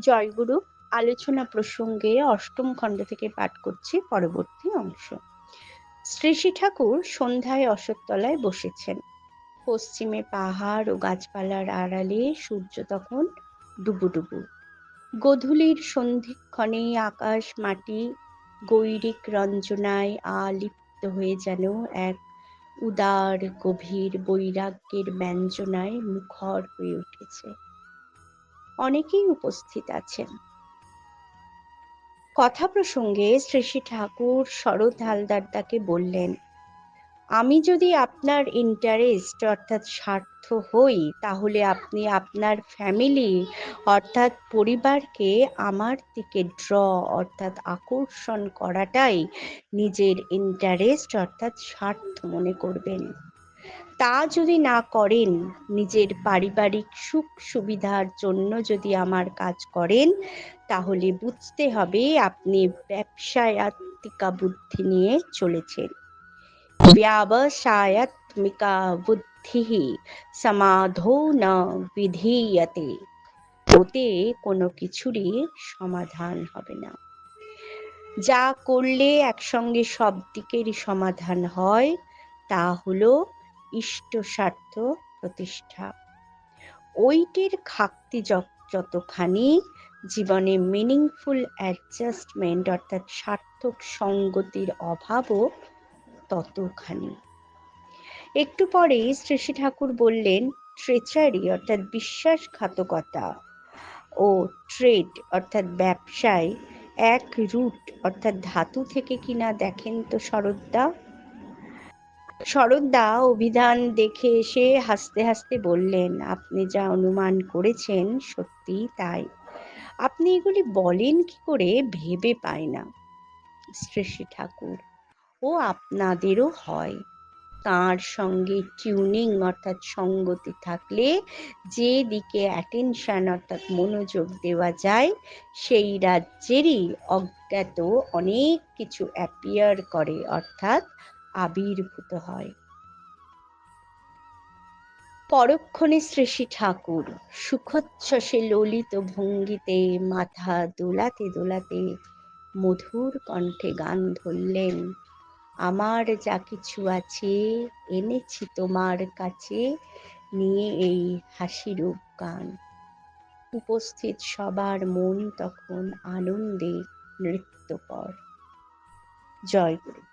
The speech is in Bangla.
জয়গুরু আলোচনা প্রসঙ্গে অষ্টম খণ্ড থেকে পাঠ করছি, পরবর্তী অংশ। শ্রী শ্রী ঠাকুর সন্ধ্যায় অশোকতলায় বসেছেন। পশ্চিমে পাহাড় ও গাছপালার আড়ালে সূর্য তখন ডুবুডুবু গধূলির সন্ধিক্ষণে আকাশ, মাটি, গৈরিক রঞ্জনায় আলিপ্ত হয়ে যেন এক উদার, গভীর বৈরাগ্যের ব্যঞ্জনায় মুখর হয়ে উঠেছে। অনেকেই উপস্থিত আছেন। কথা প্রসঙ্গে শ্রী শ্রী ঠাকুর শরৎ হালদারদাকে বললেন, আমি যদি আপনার ইন্টারেস্ট অর্থাৎ স্বার্থ হই, তাহলে আপনি আপনার ফ্যামিলি অর্থাৎ পরিবারকে আমার দিকে ড্র অর্থাৎ আকর্ষণ করাটাই নিজের ইন্টারেস্ট অর্থাৎ স্বার্থ মনে করবেন। তা যদি না করেন, নিজের পারিবারিক সুখ সুবিধার জন্য যদি আমার কাজ করেন, তাহলে বুঝতে হবে আপনি ব্যবসায়াত্মিকা বুদ্ধি নিয়ে চলেছেন। ব্যবসায়াত্মিকা বুদ্ধি সমাধো না বিধীয়তে। ওতে কোনো কিছুরই সমাধান হবে না। যা করলে একসঙ্গে সব দিকেরই সমাধান হয়, তা হলো ইষ্ট স্বার্থ প্রতিষ্ঠা। ওইটির খাক্তি যতখানি জীবনে মিনিংফুল অ্যাডজাস্টমেন্ট অর্থাৎ সার্থক সঙ্গতির অভাবও ততখানি। একটু পরে শ্রী ঠাকুর বললেন ট্রেচারি অর্থাৎ বিশ্বাসঘাতকতা ও ট্রেড অর্থাৎ ব্যবসায় এক রুট অর্থাৎ ধাতু থেকে কিনা দেখেন তো শরৎদা। শরৎদা অভিধান দেখে এসে হাসতে হাসতে বললেন, আপনি যা অনুমান করেছেন সত্যি তাই। আপনি এগুলি বলেন কি করে ভেবে পায় না। শ্রী ঠাকুর, ও আপনাদেরও হয়। তার সঙ্গে টিউনিং অর্থাৎ সঙ্গতি থাকলে যে দিকে অ্যাটেনশন অর্থাৎ মনোযোগ দেওয়া যায়, সেই রাজ্যেরই অজ্ঞাত অনেক কিছু অ্যাপিয়ার করে অর্থাৎ আবির্ভূত হয়। পরক্ষণে শ্রী ঠাকুর, সুখোচ্ছ্বাসে ললিত ভঙ্গিতে মাথা দোলাতে দোলাতে মধুর কণ্ঠে গান ধরলেন, আমার যা কিছু আছে এনেছি তোমার কাছে, নিয়ে এই হাসিরূপ গান। উপস্থিত সবার মন তখন আনন্দে নৃত্যকর জয় গুরু